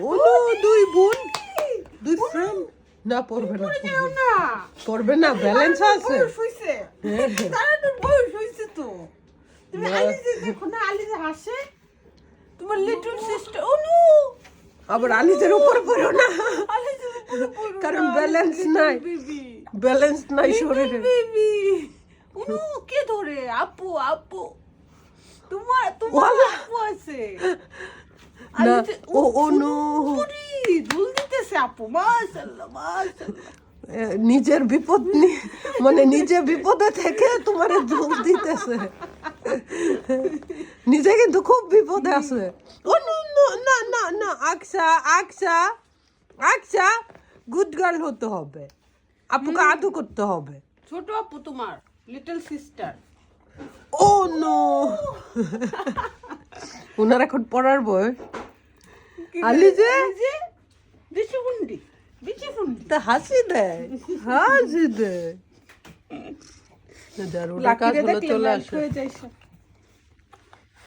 ও no দুই বোন। দুই ফ্রেন্ড না পড়বে না পড়বে- না। ব্যালেন্স আছে। হ্যাঁ। তারা তো বয়স হইছে তো। তুমি। আলিজে দেখো না আলিজে হাসে। তোমার লিটল সিস্টার ও নো। আবার আলিজের উপর পড়ো না। কারণ little নাই। ব্যালেন্স নাই শরীরে। বেবি উনু কে ধরে? আপু আপু। তোমার তোমার। আপু আছে। না, ও, ও, দুল দিতেছে আপু মাশাআল্লাহ মাশাআল্লাহ। নিজের বিপদ নি- মানে নিজে বিপদে থেকে তোমার জল দিতেছে। নিজে কিন্তু খুব বিপদে আছে। ও নো নো না না না আকসা আকসা আকসা গুড গার্ল হতে হবে। আপুকে আদু করতে হবে। ছোট আপু তোমার লিটল সিস্টার। ও নো। ওনার এখন পড়ার বয়স। আলি যে যে বিচি ফুন্ডি বিচি ফুন্ডি তা হাসি দেয় হাসি দেয় দারুণ কাজ হলো চলে আসে।